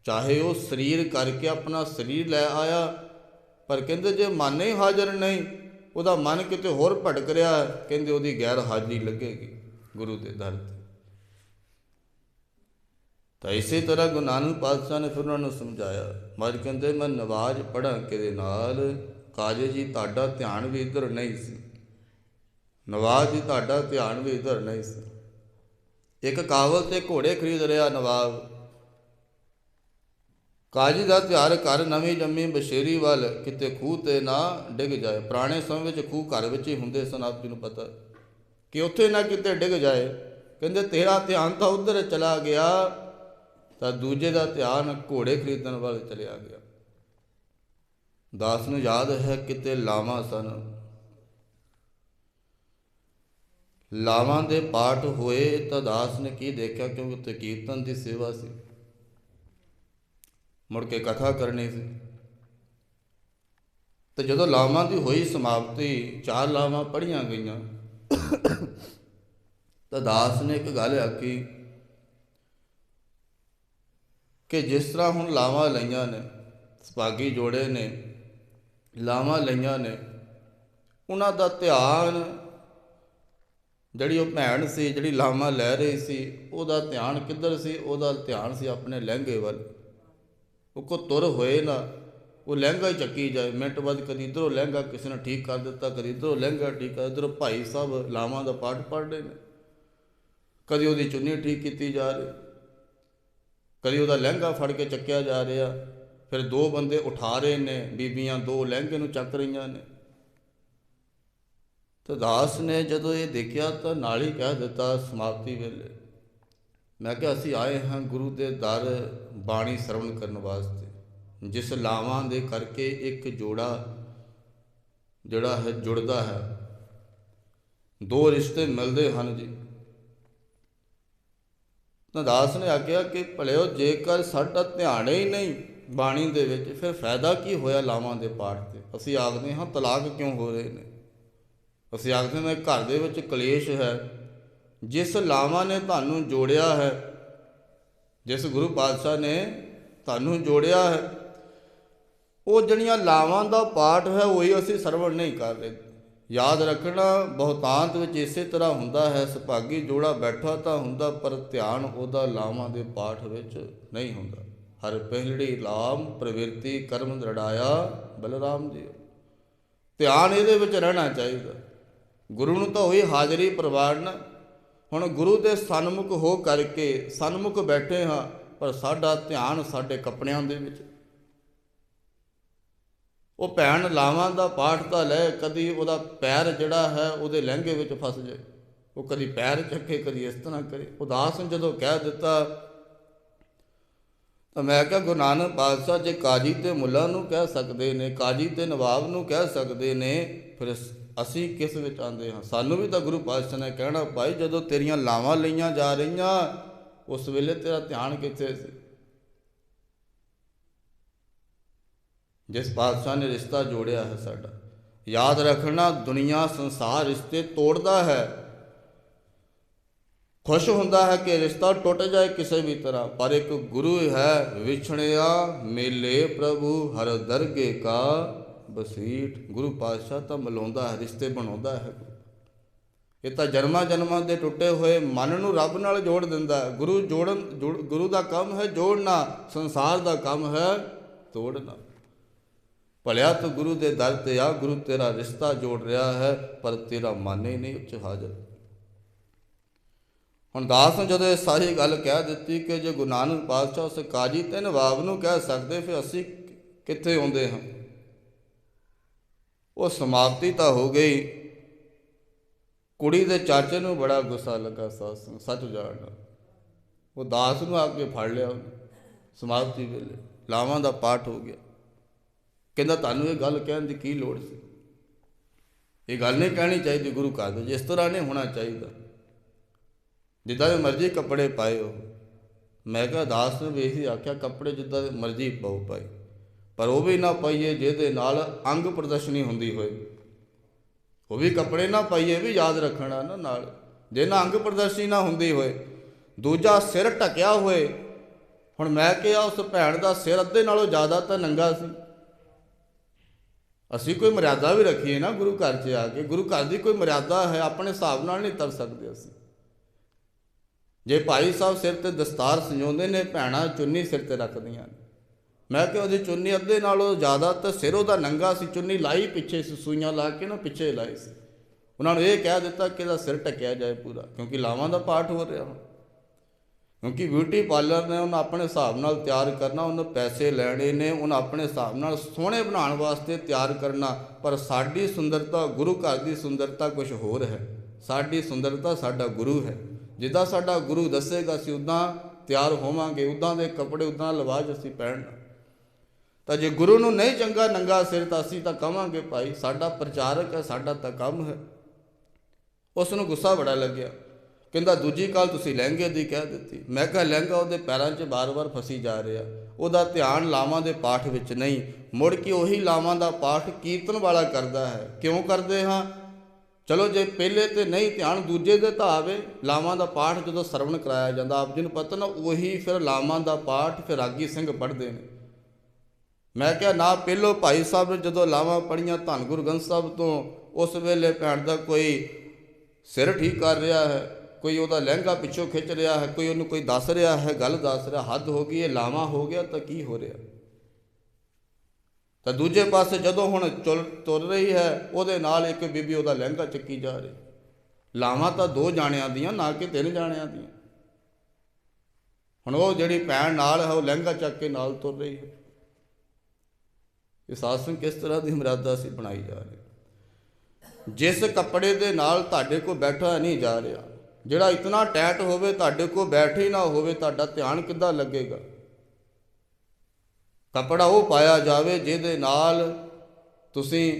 ਚਾਹੇ ਉਹ ਸਰੀਰ ਕਰਕੇ ਆਪਣਾ ਸਰੀਰ ਲੈ ਆਇਆ, ਪਰ ਕਹਿੰਦੇ, ਜੇ ਮਨ ਹੀ ਹਾਜ਼ਰ ਨਹੀਂ ਉਹਦਾ ਮਨ ਕਿਤੇ ਹੋਰ ਭਟਕ ਰਿਹਾ, ਕਹਿੰਦੇ ਉਹਦੀ ਗੈਰ ਹਾਜ਼ਰੀ ਲੱਗੇਗੀ ਗੁਰੂ ਦੇ ਦਰ ਤੇ। ਤਾਂ ਇਸੇ ਤਰ੍ਹਾਂ ਗੁਰੂ ਨਾਨਕ ਪਾਤਸ਼ਾਹ ਨੇ ਫਿਰ ਉਹਨਾਂ ਨੂੰ ਸਮਝਾਇਆ, ਮਹਾਰਾਜ ਕਹਿੰਦੇ, ਮੈਂ ਨਵਾਜ਼ ਪੜਾਂ ਕਿਹਦੇ ਨਾਲ? ਕਾਜੇ ਜੀ, ਤੁਹਾਡਾ ਧਿਆਨ ਵੀ ਇਧਰ ਨਹੀਂ ਸੀ। ਨਵਾਜ਼ ਜੀ, ਤੁਹਾਡਾ ਧਿਆਨ ਵੀ ਇਧਰ ਨਹੀਂ ਸੀ। ਇੱਕ ਕਾਬਲ ਤੇ ਘੋੜੇ ਖਰੀਦ ਰਿਹਾ ਨਵਾਬ। ਕਾਜੀ ਦਾ ਤਿਉਹਾਰ ਘਰ ਨਵੀਂ ਜੰਮੀ ਬਸ਼ੇਰੀ ਵੱਲ ਕਿਤੇ ਖੂਹ ਤੇ ਨਾ ਡਿੱਗ ਜਾਏ। ਪੁਰਾਣੇ ਸਮੇਂ ਵਿੱਚ ਖੂਹ ਘਰ ਵਿੱਚ ਹੀ ਹੁੰਦੇ ਸਨ, ਆਪ ਜੀ ਨੂੰ ਪਤਾ। ਕਿ ਉੱਥੇ ਨਾ ਕਿਤੇ ਡਿੱਗ ਜਾਏ। ਕਹਿੰਦੇ, ਤੇਰਾ ਧਿਆਨ ਤਾਂ ਉਧਰ ਚਲਾ ਗਿਆ, ਤਾਂ ਦੂਜੇ ਦਾ ਧਿਆਨ ਘੋੜੇ ਖਰੀਦਣ ਵੱਲ ਚਲਿਆ ਗਿਆ। ਦਾਸ ਨੂੰ ਯਾਦ ਹੈ ਕਿਤੇ ਲਾਵਾਂ ਸਨ। ਲਾਵਾਂ ਦੇ ਪਾਠ ਹੋਏ ਤਾਂ ਦਾਸ ਨੇ ਕੀ ਦੇਖਿਆ? ਕਿਉਂਕਿ ਉੱਤੇ ਕੀਰਤਨ ਦੀ ਸੇਵਾ ਸੀ। ਮੁੜ ਕੇ ਕਥਾ ਕਰਨੀ ਸੀ। ਤੇ ਜਦੋਂ ਲਾਵਾਂ ਦੀ ਹੋਈ ਸਮਾਪਤੀ, ਚਾਰ ਲਾਵਾਂ ਪੜੀਆਂ ਗਈਆਂ, ਤਾਂ ਦਾਸ ਨੇ ਇੱਕ ਗੱਲ ਆਖੀ ਕਿ ਜਿਸ ਤਰ੍ਹਾਂ ਹੁਣ ਲਾਵਾਂ ਲਈਆਂ ਨੇ, ਸੁਭਾਗੀ ਜੋੜੇ ਨੇ, ਲਾਵਾਂ ਲਈਆਂ ਨੇ, ਉਹਨਾਂ ਦਾ ਧਿਆਨ ਜਿਹੜੀ ਉਹ ਭੈਣ ਸੀ, ਜਿਹੜੀ ਲਾਵਾਂ ਲੈ ਰਹੀ ਸੀ, ਉਹਦਾ ਧਿਆਨ ਕਿੱਧਰ ਸੀ? ਉਹਦਾ ਧਿਆਨ ਸੀ ਆਪਣੇ ਲਹਿੰਗੇ ਵੱਲ। ਉਹ ਕੋ ਤੁਰ ਹੋਏ ਨਾ, ਉਹ ਲਹਿੰਗਾ ਹੀ ਚੱਕੀ ਜਾਏ। ਮਿੰਟ ਬਾਅਦ ਕਦੀ ਇਧਰੋਂ ਲਹਿੰਗਾ ਕਿਸੇ ਨੇ ਠੀਕ ਕਰ ਦਿੱਤਾ, ਕਦੀ ਇਧਰੋਂ ਲਹਿੰਗਾ ਠੀਕ ਕਰ ਇਧਰੋਂ ਭਾਈ ਸਾਹਿਬ ਲਾਵਾਂ ਦਾ ਪਾਠ ਪੜ੍ਹ ਰਹੇ ਨੇ। ਕਦੀ ਉਹਦੀ ਚੁੰਨੀ ਠੀਕ ਕੀਤੀ ਜਾ ਰਹੀ। ਕਦੀ ਉਹਦਾ ਲਹਿੰਗਾ ਫੜ ਕੇ ਚੱਕਿਆ ਜਾ ਰਿਹਾ। ਫਿਰ ਦੋ ਬੰਦੇ ਉਠਾ ਰਹੇ ਨੇ, ਬੀਬੀਆਂ ਦੋ ਲਹਿੰਗੇ ਨੂੰ ਚੱਕ ਰਹੀਆਂ ਨੇ। ਤਾਂ ਦਾਸ ਨੇ ਜਦੋਂ ਇਹ ਦੇਖਿਆ ਤਾਂ ਨਾਲ ਹੀ ਕਹਿ ਦਿੱਤਾ ਸਮਾਪਤੀ ਵੇਲੇ। ਮੈਂ ਕਿਹਾ, ਅਸੀਂ ਆਏ ਹਾਂ ਗੁਰੂ ਦੇ ਦਰ ਬਾਣੀ ਸਰਵਣ ਕਰਨ ਵਾਸਤੇ। ਜਿਸ ਲਾਵਾਂ ਦੇ ਕਰਕੇ ਇੱਕ ਜੋੜਾ ਜਿਹੜਾ ਹੈ, ਜੁੜਦਾ ਹੈ। ਦੋ ਰਿਸ਼ਤੇ ਮਿਲਦੇ ਹਨ ਜੀ। ਤਾਂ ਦਾਸ ਨੇ ਆਖਿਆ ਕਿ ਭਲਿਓ ਜੇਕਰ ਸਾਡਾ ਧਿਆਨ ਹੀ ਨਹੀਂ ਬਾਣੀ ਦੇ ਵਿੱਚ, ਫਿਰ ਫਾਇਦਾ ਕੀ ਹੋਇਆ ਲਾਵਾਂ ਦੇ ਪਾਠ ਤੇ? ਅਸੀਂ ਆਖਦੇ ਹਾਂ, ਤਲਾਕ ਕਿਉਂ ਹੋ ਰਹੇ ਨੇ? ਅਸੀਂ ਆਖਦੇ ਹਾਂ, ਘਰ ਦੇ ਵਿੱਚ ਕਲੇਸ਼ ਹੈ। ਜਿਸ ਲਾਵਾਂ ਨੇ ਤੁਹਾਨੂੰ ਜੋੜਿਆ ਹੈ, ਜਿਸ ਗੁਰੂ ਪਾਤਸ਼ਾਹ ਨੇ ਤੁਹਾਨੂੰ ਜੋੜਿਆ ਹੈ, ਉਹ ਜਿਹੜੀਆਂ ਲਾਵਾਂ ਦਾ ਪਾਠ ਹੈ, ਉਹੀ ਅਸੀਂ ਸਰਵਣ ਨਹੀਂ ਕਰ ਰਹੇ। ਯਾਦ ਰੱਖਣਾ, ਬਹੁਤਾਂਤ ਵਿੱਚ ਇਸੇ ਤਰ੍ਹਾਂ ਹੁੰਦਾ ਹੈ, ਸੁਭਾਗੀ ਜੋੜਾ ਬੈਠਾ ਤਾਂ ਹੁੰਦਾ, ਪਰ ਧਿਆਨ ਉਹਦਾ ਲਾਵਾਂ ਦੇ ਪਾਠ ਵਿੱਚ ਨਹੀਂ ਹੁੰਦਾ। ਹਰ ਪਹਿਲੜੀ ਲਾਮ ਪ੍ਰਵਿਰਤੀ ਕਰਮ ਦ੍ਰਿੜਾਇਆ ਬਲਰਾਮ ਜੀ ਧਿਆਨ ਇਹਦੇ ਵਿੱਚ ਰਹਿਣਾ ਚਾਹੀਦਾ। ਗੁਰੂ ਨੂੰ ਤਾਂ ਉਹੀ ਹਾਜ਼ਰੀ ਪ੍ਰਵਾਨਣਾ ਹੁਣ ਗੁਰੂ ਦੇ ਸਨਮੁਖ ਹੋ ਕਰਕੇ ਸਨਮੁਖ ਬੈਠੇ ਹਾਂ, ਪਰ ਸਾਡਾ ਧਿਆਨ ਸਾਡੇ ਕੱਪੜਿਆਂ ਦੇ ਵਿੱਚ। ਉਹ ਭੈਣ ਲਾਵਾਂ ਦਾ ਪਾਠ ਤਾਂ ਲੈ, ਕਦੀ ਉਹਦਾ ਪੈਰ ਜਿਹੜਾ ਹੈ ਉਹਦੇ ਲਹਿੰਗੇ ਵਿੱਚ ਫਸ ਜਾਏ। ਉਹ ਕਦੀ ਪੈਰ ਚੱਕੇ, ਕਦੀ ਇਸ ਤਰ੍ਹਾਂ ਕਰੇ। ਉਦਾਸ ਨੂੰ ਜਦੋਂ ਕਹਿ ਦਿੱਤਾ, ਤਾਂ ਮੈਂ ਕਿਹਾ, ਗੁਰੂ ਨਾਨਕ ਪਾਤਸ਼ਾਹ, ਜੇ ਕਾਜੀ ਤੇ ਮੁੱਲਾ ਨੂੰ ਕਹਿ ਸਕਦੇ ਨੇ, ਕਾਜੀ ਤੇ ਨਵਾਬ ਨੂੰ ਕਹਿ ਸਕਦੇ ਨੇ, ਫਿਰ ਅਸੀਂ ਕਿਸ ਵਿੱਚ ਆਂਦੇ ਹਾਂ? ਸਾਨੂੰ ਵੀ ਤਾਂ ਗੁਰੂ ਪਾਤਸ਼ਾਹ ਨੇ ਕਹਿਣਾ, ਭਾਈ, ਜਦੋਂ ਤੇਰੀਆਂ ਲਾਵਾਂ ਲਈਆਂ ਜਾ ਰਹੀਆਂ, ਉਸ ਵੇਲੇ ਤੇਰਾ ਧਿਆਨ ਕਿੱਥੇ ਸੀ? ਜਿਸ ਪਾਤਸ਼ਾਹ ਨੇ ਰਿਸ਼ਤਾ ਜੋੜਿਆ ਹੈ ਸਾਡਾ। ਯਾਦ ਰੱਖਣਾ, ਦੁਨੀਆ, ਸੰਸਾਰ ਰਿਸ਼ਤੇ ਤੋੜਦਾ ਹੈ। ਖੁਸ਼ ਹੁੰਦਾ ਹੈ ਕਿ ਰਿਸ਼ਤਾ ਟੁੱਟ ਜਾਏ ਕਿਸੇ ਵੀ ਤਰ੍ਹਾਂ, ਪਰ ਇੱਕ ਗੁਰੂ ਹੈ, ਵਿਛੜਿਆ ਮੇਲੇ ਪ੍ਰਭੂ ਹਰ ਦਰਗੇ ਕਾ। ਬਸੀਠ ਗੁਰੂ ਪਾਤਸ਼ਾਹ ਤਾਂ ਮਿਲਾਉਂਦਾ ਹੈ, ਰਿਸ਼ਤੇ ਬਣਾਉਂਦਾ ਹੈ। ਇਹ ਤਾਂ ਜਨਮਾਂ ਜਨਮਾਂ ਦੇ ਟੁੱਟੇ ਹੋਏ ਮਨ ਨੂੰ ਰੱਬ ਨਾਲ ਜੋੜ ਦਿੰਦਾ ਹੈ। ਗੁਰੂ ਜੋੜਨ, ਜੋੜ- ਗੁਰੂ ਦਾ ਕੰਮ ਹੈ ਜੋੜਨਾ ਸੰਸਾਰ ਦਾ ਕੰਮ ਹੈ ਤੋੜਨਾ ਭਲਿਆ ਤੂੰ ਗੁਰੂ ਦੇ ਦਰ ਤੇ ਆ, ਗੁਰੂ ਤੇਰਾ ਰਿਸ਼ਤਾ ਜੋੜ ਰਿਹਾ ਹੈ, ਪਰ ਤੇਰਾ ਮਨ ਹੀ ਨਹੀਂ ਉੱਚ ਹਾਜ਼ਰ। ਹੁਣ ਦਾਸ ਨੇ ਜਦੋਂ ਇਹ ਸਾਰੀ ਗੱਲ ਕਹਿ ਦਿੱਤੀ ਕਿ ਜੇ ਗੁਰੂ ਨਾਨਕ ਪਾਤਸ਼ਾਹ ਉਸ ਕਾਜੀ ਤੇ ਨਵਾਬ ਨੂੰ ਕਹਿ ਸਕਦੇ, ਫਿਰ ਅਸੀਂ ਕਿੱਥੇ ਆਉਂਦੇ ਹਾਂ? ਉਹ ਸਮਾਪਤੀ ਤਾਂ ਹੋ ਗਈ। ਕੁੜੀ ਦੇ ਚਾਚੇ ਨੂੰ ਬੜਾ ਗੁੱਸਾ ਲੱਗਾ ਸੱਸ ਨੂੰ, ਸੱਚ ਜਾਣਦਾ ਉਹ ਦਾਸ ਨੂੰ ਆ ਕੇ ਫੜ ਲਿਆ ਉਹਨੇ। ਸਮਾਪਤੀ ਵੇਲੇ ਲਾਵਾਂ ਦਾ ਪਾਠ ਹੋ ਗਿਆ। ਕਹਿੰਦਾ, ਤੁਹਾਨੂੰ ਇਹ ਗੱਲ ਕਹਿਣ ਦੀ ਕੀ ਲੋੜ ਸੀ? ਇਹ ਗੱਲ ਨਹੀਂ ਕਹਿਣੀ ਚਾਹੀਦੀ ਗੁਰੂ ਘਰ ਦੇ ਇਸ ਤਰ੍ਹਾਂ ਨਹੀਂ ਹੋਣਾ ਚਾਹੀਦਾ। ਜਿੱਦਾਂ ਦੇ ਮਰਜ਼ੀ ਕੱਪੜੇ ਪਾਏ ਹੋ ਮੈਂ ਕਿਹਾ, ਦਾਸ ਨੂੰ ਵੀ ਇਹੀ ਆਖਿਆ, ਕੱਪੜੇ ਜਿੱਦਾਂ ਦੇ ਮਰਜ਼ੀ ਪਾਓ ਪਾਈ ਪਰ ਉਹ ਵੀ ਨਾ ਪਾਈਏ ਜਿਹਦੇ ਨਾਲ ਅੰਗ ਪ੍ਰਦਰਸ਼ਨੀ ਹੁੰਦੀ ਹੋਏ। ਉਹ ਵੀ ਕੱਪੜੇ ਨਾ ਪਾਈਏ ਵੀ ਯਾਦ ਰੱਖਣਾ ਨਾ ਨਾਲ। ਜੇ ਨਾ ਅੰਗ ਪ੍ਰਦਰਸ਼ਨੀ ਨਾ ਹੁੰਦੀ ਹੋਏ, ਦੂਜਾ ਸਿਰ ਢਕਿਆ ਹੋਏ। ਹੁਣ ਮੈਂ ਕਿਹਾ ਉਸ ਭੈਣ ਦਾ ਸਿਰ ਅੱਧੇ ਨਾਲੋਂ ਜ਼ਿਆਦਾ ਤਾਂ ਨੰਗਾ ਸੀ। ਅਸੀਂ ਕੋਈ ਮਰਿਆਦਾ ਵੀ ਰੱਖੀਏ ਨਾ ਗੁਰੂ ਘਰ 'ਚ ਆ ਕੇ। ਗੁਰੂ ਘਰ ਦੀ ਕੋਈ ਮਰਿਆਦਾ ਹੈ, ਆਪਣੇ ਹਿਸਾਬ ਨਾਲ ਨਹੀਂ ਤਰ ਸਕਦੇ ਅਸੀਂ। ਜੇ ਭਾਈ ਸਾਹਿਬ ਸਿਰ ਤੇ ਦਸਤਾਰ ਸਜਾਉਂਦੇ ਨੇ, ਭੈਣਾਂ ਚੁੰਨੀ ਸਿਰ ਤੇ ਰੱਖਦੀਆਂ ਨੇ। ਮੈਂ ਕਿਹਾ ਉਹਦੀ ਚੁੰਨੀ ਅੱਧੇ ਨਾਲੋਂ ਜ਼ਿਆਦਾ ਤਾਂ ਸਿਰ ਉਹਦਾ ਨੰਗਾ ਸੀ, ਚੁੰਨੀ ਲਾਈ ਪਿੱਛੇ ਸੀ, ਸੂਈਆਂ ਲਾ ਕੇ ਨਾ ਪਿੱਛੇ ਲਾਈ ਸੀ। ਉਹਨਾਂ ਨੂੰ ਇਹ ਕਹਿ ਦਿੱਤਾ ਕਿ ਇਹਦਾ ਸਿਰ ਟਕਿਆ ਜਾਏ ਪੂਰਾ, ਕਿਉਂਕਿ ਲਾਵਾਂ ਦਾ ਪਾਠ ਹੋ ਰਿਹਾ ਹੁਣ ਕਿਉਂਕਿ ਬਿਊਟੀ ਪਾਰਲਰ ਨੇ ਉਹਨਾਂ ਆਪਣੇ ਹਿਸਾਬ ਨਾਲ ਤਿਆਰ ਕਰਨਾ, ਉਹਨਾਂ ਪੈਸੇ ਲੈਣੇ ਨੇ, ਉਹਨਾਂ ਆਪਣੇ ਹਿਸਾਬ ਨਾਲ ਸੋਹਣੇ ਬਣਾਉਣ ਵਾਸਤੇ ਤਿਆਰ ਕਰਨਾ। ਪਰ ਸਾਡੀ ਸੁੰਦਰਤਾ, ਗੁਰੂ ਘਰ ਦੀ ਸੁੰਦਰਤਾ ਕੁਝ ਹੋਰ ਹੈ। ਸਾਡੀ ਸੁੰਦਰਤਾ ਸਾਡਾ ਗੁਰੂ ਹੈ। ਜਿੱਦਾਂ ਸਾਡਾ ਗੁਰੂ ਦੱਸੇਗਾ, ਅਸੀਂ ਉਦਾਂ ਤਿਆਰ ਹੋਵਾਂਗੇ ਉਦਾਂ ਦੇ ਕੱਪੜੇ ਉਦਾਂ ਲਿਵਾਜ ਅਸੀਂ ਪਹਿਨਣਾ। ਤਾਂ ਜੇ ਗੁਰੂ ਨੂੰ ਨਹੀਂ ਚੰਗਾ ਨੰਗਾ ਸਿਰ ਤਾਂ ਅਸੀਂ ਤਾਂ ਕਵਾਂਗੇ ਭਾਈ, ਸਾਡਾ ਪ੍ਰਚਾਰਕ ਹੈ, ਸਾਡਾ ਤਾਂ ਕੰਮ ਹੈ। ਉਸ ਨੂੰ ਗੁੱਸਾ ਬੜਾ ਲੱਗਿਆ। ਕਹਿੰਦਾ, ਦੂਜੀ ਕਾਲ ਤੁਸੀਂ ਲਹਿੰਗੇ ਦੀ ਕਹਿ ਦਿੱਤੀ। ਮੈਂ ਕਿਹਾ, ਲਹਿੰਗਾ ਉਹਦੇ ਪੈਰਾਂ 'ਚ ਬਾਰ-ਬਾਰ ਫਸੀ ਜਾ ਰਿਹਾ। ਉਹਦਾ ਧਿਆਨ ਲਾਵਾਂ ਦੇ ਪਾਠ ਵਿੱਚ ਨਹੀਂ। ਮੁੜ ਕੇ ਉਹੀ ਲਾਵਾਂ ਦਾ ਪਾਠ ਕੀਰਤਨ ਵਾਲਾ ਕਰਦਾ ਹੈ। ਕਿਉਂ ਕਰਦੇ ਹਾਂ? ਚਲੋ, ਜੇ ਪਹਿਲੇ ਤੇ ਨਹੀਂ, ਧਿਆਨ ਦੂਜੇ ਦੇ ਤਾਂ ਆਵੇ। ਲਾਵਾਂ ਦਾ ਪਾਠ ਜਦੋਂ ਸਰਵਣ ਕਰਾਇਆ ਜਾਂਦਾ, ਆਪ ਜੀ ਨੂੰ ਪਤਾ ਨਾ, ਉਹੀ ਫਿਰ ਲਾਵਾਂ ਦਾ ਪਾਠ ਫਿਰ ਰਾਗੀ ਸਿੰਘ ਪੜ੍ਹਦੇ ਨੇ। ਮੈਂ ਕਿਹਾ, ਨਾ ਪਹਿਲੋ ਭਾਈ ਸਾਹਿਬ ਨੇ ਜਦੋਂ ਲਾਵਾਂ ਪੜੀਆਂ ਧੰਨ ਗੁਰੂ ਗ੍ਰੰਥ ਸਾਹਿਬ ਤੋਂ, ਉਸ ਵੇਲੇ ਭੈਣ ਦਾ ਕੋਈ ਸਿਰ ਠੀਕ ਕਰ ਰਿਹਾ ਹੈ, ਕੋਈ ਉਹਦਾ ਲਹਿੰਗਾ ਪਿੱਛੋਂ ਖਿੱਚ ਰਿਹਾ ਹੈ, ਕੋਈ ਉਹਨੂੰ ਕੋਈ ਦੱਸ ਰਿਹਾ ਹੈ, ਗੱਲ ਦੱਸ ਰਿਹਾ, ਹੱਦ ਹੋ ਗਈ, ਇਹ ਲਾਵਾਂ ਹੋ ਗਿਆ ਤਾਂ ਕੀ ਹੋ ਰਿਹਾ? ਤਾਂ ਦੂਜੇ ਪਾਸੇ ਜਦੋਂ ਹੁਣ ਚੁਲ ਤੁਰ ਰਹੀ ਹੈ, ਉਹਦੇ ਨਾਲ ਇੱਕ ਬੀਬੀ ਉਹਦਾ ਲਹਿੰਗਾ ਚੱਕੀ ਜਾ ਰਹੀ। ਲਾਵਾਂ ਤਾਂ ਦੋ ਜਾਣਿਆਂ ਦੀਆਂ, ਨਾ ਕਿ ਤਿੰਨ ਜਾਣਿਆਂ ਦੀਆਂ। ਹੁਣ ਉਹ ਜਿਹੜੀ ਭੈਣ ਨਾਲ ਹੈ, ਉਹ ਲਹਿੰਗਾ ਚੱਕ ਕੇ ਨਾਲ ਤੁਰ ਰਹੀ ਹੈ। ਇਹ ਸਾਸਨ ਕਿਸ ਤਰ੍ਹਾਂ ਦੀ ਮਰਿਆਦਾ ਸੀ ਬਣਾਈ ਜਾ ਰਹੀ? ਜਿਸ ਕੱਪੜੇ ਦੇ ਨਾਲ ਤੁਹਾਡੇ ਕੋ ਬੈਠਾ ਨਹੀਂ ਜਾ ਰਿਹਾ, ਜਿਹੜਾ ਇਤਨਾ ਟੈਟ ਹੋਵੇ ਤੁਹਾਡੇ ਕੋ ਬੈਠ ਹੀ ਨਾ ਹੋਵੇ, ਤੁਹਾਡਾ ਧਿਆਨ ਕਿੱਦਾਂ ਲੱਗੇਗਾ? ਕੱਪੜਾ ਉਹ ਪਾਇਆ ਜਾਵੇ ਜਿਹਦੇ ਨਾਲ ਤੁਸੀਂ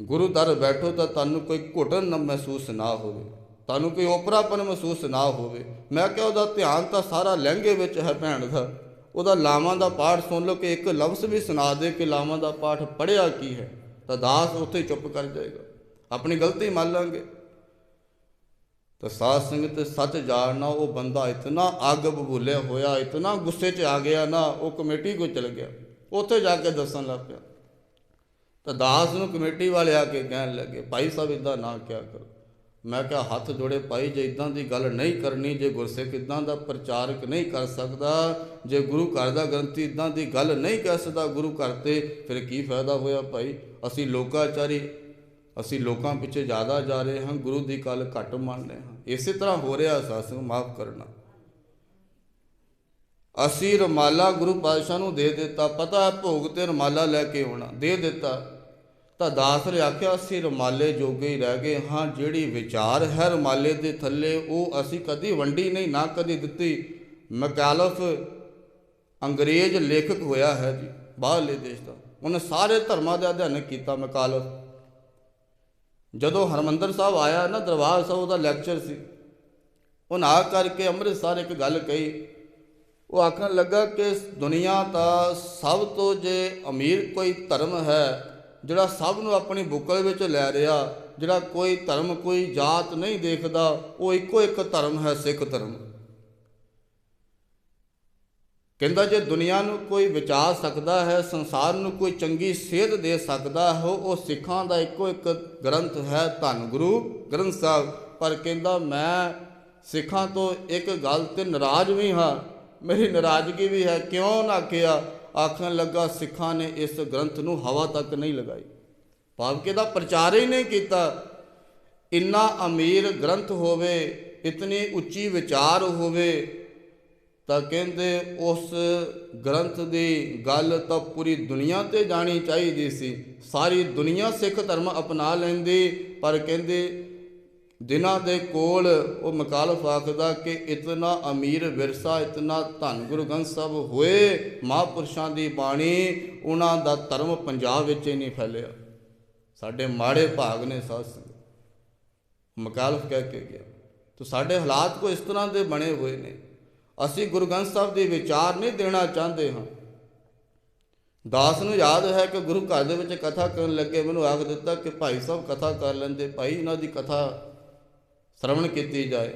ਗੁਰੂ ਦਰ ਬੈਠੋ ਤਾਂ ਤੁਹਾਨੂੰ ਕੋਈ ਘੁਟਨ ਨਾ ਮਹਿਸੂਸ ਨਾ ਹੋਵੇ, ਤੁਹਾਨੂੰ ਕੋਈ ਓਪਰਾਪਨ ਮਹਿਸੂਸ ਨਾ ਹੋਵੇ। ਮੈਂ ਕਿਹਾ ਉਹਦਾ ਧਿਆਨ ਤਾਂ ਸਾਰਾ ਲਹਿੰਗੇ ਵਿੱਚ ਹੈ ਭੈਣ ਦਾ। ਉਹਦਾ ਲਾਵਾਂ ਦਾ ਪਾਠ ਸੁਣ ਲਓ ਕਿ ਇੱਕ ਲਫ਼ਜ਼ ਵੀ ਸੁਣਾ ਦੇ ਕਿ ਲਾਵਾਂ ਦਾ ਪਾਠ ਪੜਿਆ ਕੀ ਹੈ। ਤਾਂ ਦਾਸ ਉੱਥੇ ਚੁੱਪ ਕਰ ਜਾਏਗਾ। ਆਪਣੀ ਗਲਤੀ ਮੰਨ ਲਾਂਗੇ। ਤਾਂ ਸਾਧ ਸੰਗਤ ਸੱਚ ਜਾਣਨਾ, ਉਹ ਬੰਦਾ ਇਤਨਾ ਅੱਗ ਬਬੂਲਿਆ ਹੋਇਆ, ਇਤਨਾ ਗੁੱਸੇ 'ਚ ਆ ਗਿਆ ਨਾ, ਉਹ ਕਮੇਟੀ ਕੋ ਚਲ ਗਿਆ। ਉੱਥੇ ਜਾ ਕੇ ਦੱਸਣ ਲੱਗ ਪਿਆ। ਤਾਂ ਦਾਸ ਨੂੰ ਕਮੇਟੀ ਵਾਲੇ ਆ ਕੇ ਕਹਿਣ ਲੱਗੇ, ਭਾਈ ਸਾਹਿਬ ਇਦਾਂ ਨਾ ਕਿਆ ਕਰੋ। ਮੈਂ ਕਿਹਾ, ਹੱਥ ਜੋੜੇ ਭਾਈ, ਜੇ ਇਦਾਂ ਦੀ ਗੱਲ ਨਹੀਂ ਕਰਨੀ, ਜੇ ਗੁਰਸਿੱਖ ਇਦਾਂ ਦਾ ਪ੍ਰਚਾਰਕ ਨਹੀਂ ਕਰ ਸਕਦਾ, ਜੇ ਗੁਰੂ ਘਰ ਦਾ ਗ੍ਰੰਥੀ ਇਦਾਂ ਦੀ ਗੱਲ ਨਹੀਂ ਕਹਿ ਸਕਦਾ ਗੁਰੂ ਘਰ ਤੇ, ਫਿਰ ਕੀ ਫਾਇਦਾ ਹੋਇਆ ਭਾਈ? ਅਸੀਂ ਲੋਕਾਚਾਰੀ, ਅਸੀਂ ਲੋਕਾਂ ਪਿੱਛੇ ਜ਼ਿਆਦਾ ਜਾ ਰਹੇ ਹਾਂ, ਗੁਰੂ ਦੀ ਗੱਲ ਘੱਟ ਮੰਨ ਰਹੇ ਹਾਂ। ਇਸੇ ਤਰ੍ਹਾਂ ਹੋ ਰਿਹਾ ਸਾਸ ਨੂੰ ਮਾਫ ਕਰਨਾ। ਅਸੀਂ ਰਮਾਲਾ ਗੁਰੂ ਪਾਤਸ਼ਾਹ ਨੂੰ ਦੇ ਦਿੱਤਾ। ਪਤਾ ਭੋਗ ਤੇ ਰਮਾਲਾ ਲੈ ਕੇ ਆਉਣਾ। ਦੇ ਦਿੱਤਾ। ਤਾਂ ਦਾਸ ਨੇ ਆਖਿਆ, ਅਸੀਂ ਰਮਾਲੇ ਜੋਗੇ ਹੀ ਰਹਿ ਗਏ ਹਾਂ, ਜਿਹੜੀ ਵਿਚਾਰ ਹੈ ਰਮਾਲੇ ਦੇ ਥੱਲੇ, ਉਹ ਅਸੀਂ ਕਦੀ ਵੰਡੀ ਨਹੀਂ, ਨਾ ਕਦੀ ਦਿੱਤੀ। ਮਕਾਲਫ ਅੰਗਰੇਜ਼ ਲੇਖਕ ਹੋਇਆ ਹੈ ਜੀ, ਬਾਹਰਲੇ ਦੇਸ਼ ਦਾ। ਉਹਨੇ ਸਾਰੇ ਧਰਮਾਂ ਦਾ ਅਧਿਐਨ ਕੀਤਾ ਮਕਾਲਫ। ਜਦੋਂ ਹਰਮੰਦਰ ਸਾਹਿਬ ਆਇਆ ਨਾ, ਦਰਬਾਰ ਸਾਹਿਬ ਦਾ ਲੈਕਚਰ ਸੀ। ਉਹ ਨਾ ਕਰਕੇ ਅੰਮ੍ਰਿਤਸਰ ਇੱਕ ਗੱਲ ਕਹੀ। ਉਹ ਆਖਣ ਲੱਗਾ ਕਿ ਦੁਨੀਆ ਦਾ ਸਭ ਤੋਂ ਜੇ ਅਮੀਰ ਕੋਈ ਧਰਮ ਹੈ ਜਿਹੜਾ ਸਭ ਨੂੰ ਆਪਣੀ ਬੁੱਕਲ ਵਿੱਚ ਲੈ ਰਿਹਾ, ਜਿਹੜਾ ਕੋਈ ਧਰਮ, ਕੋਈ ਜਾਤ ਨਹੀਂ ਦੇਖਦਾ, ਉਹ ਇੱਕੋ ਇੱਕ ਧਰਮ ਹੈ ਸਿੱਖ ਧਰਮ। ਕਹਿੰਦਾ ਜੇ ਦੁਨੀਆ ਨੂੰ ਕੋਈ ਬਚਾ ਸਕਦਾ ਹੈ, ਸੰਸਾਰ ਨੂੰ ਕੋਈ ਚੰਗੀ ਸੇਧ ਦੇ ਸਕਦਾ ਹੈ, ਉਹ ਸਿੱਖਾਂ ਦਾ ਇੱਕੋ ਇੱਕ ਗ੍ਰੰਥ ਹੈ ਧੰਨ ਗੁਰੂ ਗ੍ਰੰਥ ਸਾਹਿਬ। ਪਰ ਕਹਿੰਦਾ ਮੈਂ ਸਿੱਖਾਂ ਤੋਂ ਇੱਕ ਗੱਲ ਤੇ ਨਾਰਾਜ਼ ਵੀ ਹਾਂ। ਮੇਰੀ ਨਾਰਾਜ਼ਗੀ ਵੀ ਹੈ, ਕਿਉਂ ਨਾ ਕਿਹਾ? ਆਖਣ ਲੱਗਾ, ਸਿੱਖਾਂ ਨੇ ਇਸ ਗ੍ਰੰਥ ਨੂੰ ਹਵਾ ਤੱਕ ਨਹੀਂ ਲਗਾਈ। ਭਾਵ ਕਿ ਦਾ ਪ੍ਰਚਾਰ ਹੀ ਨਹੀਂ ਕੀਤਾ। ਇੰਨਾ ਅਮੀਰ ਗ੍ਰੰਥ ਹੋਵੇ, ਇਤਨੀ ਉੱਚੀ ਵਿਚਾਰ ਹੋਵੇ, ਤਾਂ ਕਹਿੰਦੇ ਉਸ ਗ੍ਰੰਥ ਦੀ ਗੱਲ ਤਾਂ ਪੂਰੀ ਦੁਨੀਆ ਤੇ ਜਾਣੀ ਚਾਹੀਦੀ ਸੀ। ਸਾਰੀ ਦੁਨੀਆ ਸਿੱਖ ਧਰਮ ਅਪਣਾ ਲੈਂਦੀ, ਪਰ ਕਹਿੰਦੇ ਜਿਨ੍ਹਾਂ ਦੇ ਕੋਲ ਉਹ ਮਕਾਲਫ ਆਖਦਾ ਕਿ ਇਤਨਾ ਅਮੀਰ ਵਿਰਸਾ, ਇਤਨਾ ਧੰਨ ਗੁਰੂ ਗ੍ਰੰਥ ਸਾਹਿਬ ਹੋਏ ਮਹਾਂਪੁਰਸ਼ਾਂ ਦੀ ਬਾਣੀ, ਉਹਨਾਂ ਦਾ ਧਰਮ ਪੰਜਾਬ ਵਿੱਚ ਹੀ ਨਹੀਂ ਫੈਲਿਆ। ਸਾਡੇ ਮਾੜੇ ਭਾਗ ਨੇ ਸਾਧ ਸੰਗਤ। ਮਕਾਲਫ ਕਹਿ ਕੇ ਗਿਆ। ਤਾਂ ਸਾਡੇ ਹਾਲਾਤ ਕੋ ਇਸ ਤਰ੍ਹਾਂ ਦੇ ਬਣੇ ਹੋਏ ਨੇ। ਅਸੀਂ ਗੁਰੂ ਗ੍ਰੰਥ ਸਾਹਿਬ ਦੇ ਵਿਚਾਰ ਨਹੀਂ ਦੇਣਾ ਚਾਹੁੰਦੇ ਹਾਂ। ਦਾਸ ਨੂੰ ਯਾਦ ਹੈ ਕਿ ਗੁਰੂ ਘਰ ਦੇ ਵਿੱਚ ਕਥਾ ਕਰਨ ਲੱਗੇ, ਮੈਨੂੰ ਆਖ ਦਿੱਤਾ ਕਿ ਭਾਈ ਸਾਹਿਬ ਕਥਾ ਕਰ ਲੈਂਦੇ। ਭਾਈ, ਇਹਨਾਂ ਦੀ ਕਥਾ ਸ਼ਰਵਣ ਕੀਤੀ ਜਾਏ।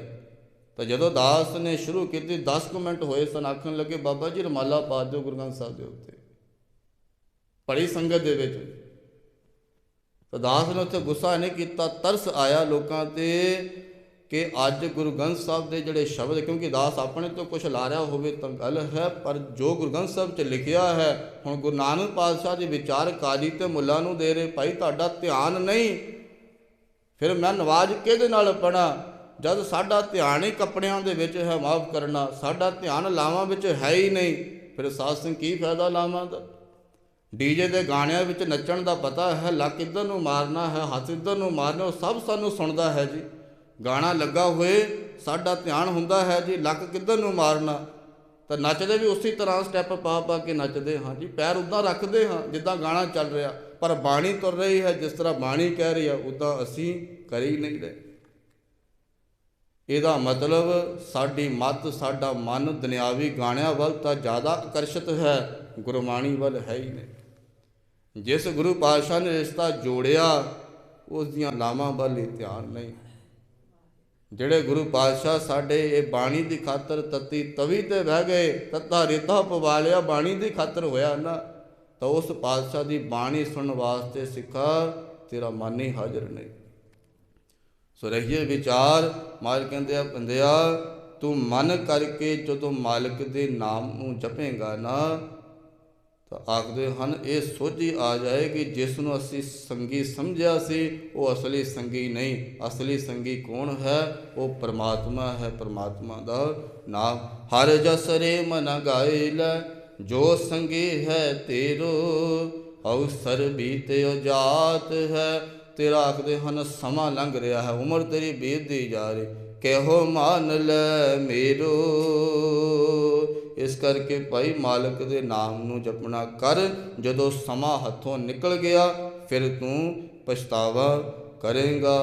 ਤਾਂ ਜਦੋਂ ਦਾਸ ਨੇ ਸ਼ੁਰੂ ਕੀਤੀ 10 ਕੁ ਮਿੰਟ ਹੋਏ ਸਨ, ਆਖਣ ਲੱਗੇ, ਬਾਬਾ ਜੀ, ਰਮਾਲਾ ਪਾ ਦਿਓ ਗੁਰੂ ਗ੍ਰੰਥ ਸਾਹਿਬ ਦੇ ਉੱਤੇ। ਬੜੀ ਸੰਗਤ ਦੇ ਵਿੱਚ। ਤਾਂ ਦਾਸ ਨੇ ਉੱਥੇ ਗੁੱਸਾ ਨਹੀਂ ਕੀਤਾ, ਤਰਸ ਆਇਆ ਲੋਕਾਂ ਤੇ ਕਿ ਅੱਜ ਗੁਰੂ ਗ੍ਰੰਥ ਸਾਹਿਬ ਦੇ ਜਿਹੜੇ ਸ਼ਬਦ, ਕਿਉਂਕਿ ਦਾਸ ਆਪਣੇ ਤੋਂ ਕੁਝ ਲਾ ਰਿਹਾ ਹੋਵੇ ਤਾਂ ਗੱਲ ਹੈ, ਪਰ ਜੋ ਗੁਰੂ ਗ੍ਰੰਥ ਸਾਹਿਬ 'ਚ ਲਿਖਿਆ ਹੈ, ਹੁਣ ਗੁਰੂ ਨਾਨਕ ਪਾਤਸ਼ਾਹ ਦੇ ਵਿਚਾਰ ਕਾਜੀ ਤੇ ਮੁੱਲਾ ਨੂੰ ਦੇ ਰਹੇ, ਭਾਈ, ਤੁਹਾਡਾ ਧਿਆਨ ਨਹੀਂ ਫਿਰ ਮੈਂ ਨਵਾਜ਼ ਕਿਹਦੇ ਨਾਲ ਪੜਾ ਜਦ ਸਾਡਾ ਧਿਆਨ ਹੀ ਕੱਪੜਿਆਂ ਦੇ ਵਿੱਚ ਹੈ, ਮਾਫ ਕਰਨਾ। ਸਾਡਾ ਧਿਆਨ ਲਾਵਾਂ ਵਿੱਚ ਹੈ ਹੀ ਨਹੀਂ। ਫਿਰ ਸਾਧ ਸਿੰਘ ਕੀ ਫਾਇਦਾ ਲਾਵਾਂ ਦਾ? ਡੀਜੇ ਦੇ ਗਾਣਿਆਂ ਵਿੱਚ ਨੱਚਣ ਦਾ ਪਤਾ ਹੈ, ਲੱਕ ਇੱਧਰ ਨੂੰ ਮਾਰਨਾ ਹੈ, ਹੱਥ ਇੱਧਰ ਨੂੰ ਮਾਰਨਾ, ਉਹ ਸਭ ਸਾਨੂੰ ਸੁਣਦਾ ਹੈ ਜੀ। ਗਾਣਾ ਲੱਗਾ ਹੋਏ, ਸਾਡਾ ਧਿਆਨ ਹੁੰਦਾ ਹੈ ਜੀ, ਲੱਕ ਕਿੱਧਰ ਨੂੰ ਮਾਰਨਾ। ਤਾਂ ਨੱਚਦੇ ਵੀ ਉਸੇ ਤਰ੍ਹਾਂ ਸਟੈਪ ਪਾ ਪਾ ਕੇ ਨੱਚਦੇ ਹਾਂ ਜੀ, ਪੈਰ ਉਦਾਂ ਰੱਖਦੇ ਹਾਂ, ਜਿੱਦਾਂ ਗਾਣਾ ਚੱਲ ਰਿਹਾ। ਪਰ ਬਾਣੀ ਤੁਰ ਰਹੀ ਹੈ, ਜਿਸ ਤਰ੍ਹਾਂ ਬਾਣੀ ਕਹਿ ਰਹੀ ਹੈ, ਉਦਾਂ ਅਸੀਂ ਕਰ ਹੀ ਨਹੀਂ ਰਹੇ। ਇਹਦਾ ਮਤਲਬ ਸਾਡੀ ਮਤ, ਸਾਡਾ ਮਨ ਦੁਨਿਆਵੀ ਗਾਣਿਆਂ ਵੱਲ ਤਾਂ ਜ਼ਿਆਦਾ ਆਕਰਸ਼ਿਤ ਹੈ, ਗੁਰਬਾਣੀ ਵੱਲ ਹੈ ਹੀ ਨਹੀਂ। ਜਿਸ ਗੁਰੂ ਪਾਤਸ਼ਾਹ ਨੇ ਰਿਸ਼ਤਾ ਜੋੜਿਆ ਉਸ ਦੀਆਂ ਲਾਵਾਂ ਵੱਲ ਹੀ ਧਿਆਨ ਨਹੀਂ। ਜਿਹੜੇ ਗੁਰੂ ਪਾਤਸ਼ਾਹ ਸਾਡੇ ਇਹ ਬਾਣੀ ਦੀ ਖਾਤਰ ਤਤੀ ਤਵੀ ਤੇ ਬਹਿ ਗਏ, ਤਤਾ ਰੇਤਾ ਪਵਾ ਲਿਆ, ਬਾਣੀ ਦੀ ਖਾਤਰ ਹੋਇਆ ਨਾ। ਤਾਂ ਉਸ ਪਾਤਸ਼ਾਹ ਦੀ ਬਾਣੀ ਸੁਣਨ ਵਾਸਤੇ ਸਿੱਖਾ ਤੇਰਾ ਮਨ ਹੀ ਹਾਜ਼ਰ ਨਹੀਂ। ਸੋ ਰਹੀਏ ਵਿਚਾਰ ਮਾਲ ਕਹਿੰਦੇ ਆ, ਬੰਦਿਆ, ਤੂੰ ਮਨ ਕਰਕੇ ਜਦੋਂ ਮਾਲਕ ਦੇ ਨਾਮ ਨੂੰ ਜਪੇਗਾ ਨਾ, ਤਾਂ ਆਖਦੇ ਹਨ, ਇਹ ਸੋਝੀ ਆ ਜਾਏਗੀ, ਜਿਸ ਨੂੰ ਅਸੀਂ ਸੰਗੀ ਸਮਝਿਆ ਸੀ, ਉਹ ਅਸਲੀ ਸੰਗੀ ਨਹੀਂ। ਅਸਲੀ ਸੰਗੀ ਕੌਣ ਹੈ? ਉਹ ਪਰਮਾਤਮਾ ਹੈ, ਪਰਮਾਤਮਾ ਦਾ ਨਾਮ। ਹਰ ਜਸ ਰੇ ਮਨ ਗਾਏ ਲੈ ਜੋ ਸੰਗੀ ਹੈ ਤੇਰੋ, ਅਵਸਰ ਬੀਤਿਓ ਜਾਤ ਹੈ। ਤੇਰਾ ਆਖਦੇ ਹਨ, ਸਮਾਂ ਲੰਘ ਰਿਹਾ ਹੈ, ਉਮਰ ਤੇਰੀ ਬੀਤਦੀ ਜਾ ਰਹੀ। ਕਿਹੋ ਮਾਨ ਲੈ ਮੇਰੋ। ਇਸ ਕਰਕੇ ਭਾਈ ਮਾਲਕ ਦੇ ਨਾਮ ਨੂੰ ਜਪਣਾ ਕਰ। ਜਦੋਂ ਸਮਾਂ ਹੱਥੋਂ ਨਿਕਲ ਗਿਆ, ਫਿਰ ਤੂੰ ਪਛਤਾਵਾ ਕਰੇਗਾ।